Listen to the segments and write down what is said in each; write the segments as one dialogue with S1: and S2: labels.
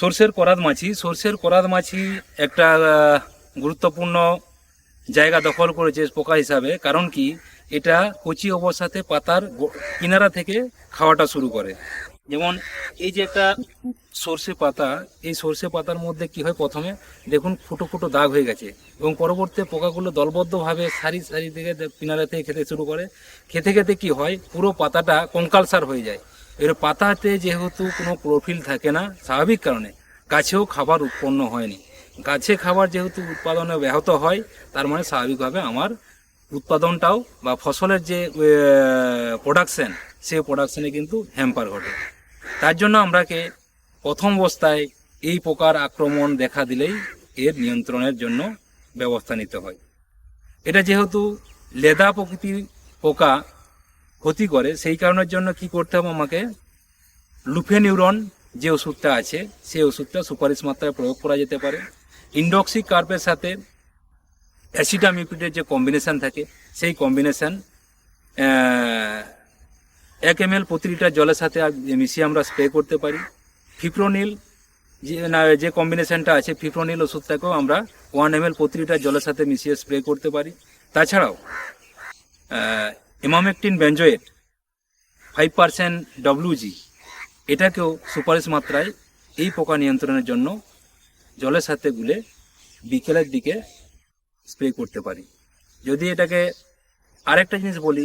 S1: সর্ষের করাত মাছি। সর্ষের করাত মাছি একটা গুরুত্বপূর্ণ জায়গা দখল করেছে পোকা হিসাবে। কারণ কি? এটা কচি অবস্থাতে পাতার কিনারা থেকে খাওয়াটা শুরু করে। যেমন এই যে একটা সর্ষে পাতা, এই সর্ষে পাতার মধ্যে কি হয় প্রথমে? দেখুন ফুটো ফুটো দাগ হয়ে গেছে এবং পরবর্তী পোকাগুলো দলবদ্ধভাবে সারি সারি থেকে কিনারা থেকে খেতে শুরু করে। খেতে খেতে কি হয়? পুরো পাতাটা কঙ্কালসার হয়ে যায়। এর পাতাতে যেহেতু কোনো ক্লোরোফিল থাকে না, স্বাভাবিক কারণে গাছেও খাবার উৎপন্ন হয়নি। গাছে খাবার যেহেতু উৎপাদনে ব্যাহত হয়, তার মানে স্বাভাবিকভাবে আমার উৎপাদনটাও বা ফসলের যে প্রোডাকশন সেই প্রোডাকশনে কিন্তু হ্যাম্পার ঘটে। তার জন্য আমরাকে প্রথম অবস্থায় এই পোকার আক্রমণ দেখা দিলেই এর নিয়ন্ত্রণের জন্য ব্যবস্থা নিতে হয়। এটা যেহেতু লেদা প্রকৃতির পোকা ক্ষতি করে, সেই কারণের জন্য কি করতে হবে আমাকে? লুফেনিউরন যে ওষুধটা আছে, সেই ওষুধটা সুপারিশ মাত্রায় প্রয়োগ করা যেতে পারে। ইন্ডক্সি কার্পের সাথে অ্যাসিডামিপিডের যে কম্বিনেশান থাকে, সেই কম্বিনেশান এক এম এল প্রতি লিটার জলের সাথে মিশিয়ে আমরা স্প্রে করতে পারি। ফিপ্রোনিল যে, না, যে কম্বিনেশনটা আছে, ফিপ্রোনিল ওষুধটাকেও আমরা ওয়ান এম এল প্রতি লিটার জলের সাথে মিশিয়ে স্প্রে করতে পারি। তাছাড়াও emamectin benzoate five percent WG এটাকেও সুপারিশ মাত্রায় এই পোকা নিয়ন্ত্রণের জন্য জলের সাথে গুলে বিকেলের দিকে স্প্রে করতে পারি। যদি এটাকে আরেকটা জিনিস বলি,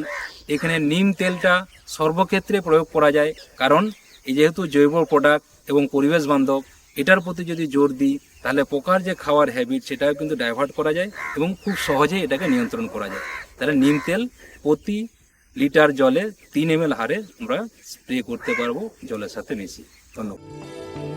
S1: এখানে নিম তেলটা সর্বক্ষেত্রে প্রয়োগ করা যায়, কারণ এই যেহেতু জৈব প্রোডাক্ট এবং পরিবেশ বান্ধব, এটার প্রতি যদি জোর দিই, তাহলে পোকার যে খাওয়ার হ্যাবিট সেটাও কিন্তু ডাইভার্ট করা যায় এবং খুব সহজেই এটাকে নিয়ন্ত্রণ করা যায়। তাহলে নিম তেল প্রতি লিটার জলে তিন এম হারে আমরা স্প্রে করতে পারব জলের সাথে মিশিয়ে। ধন্যবাদ।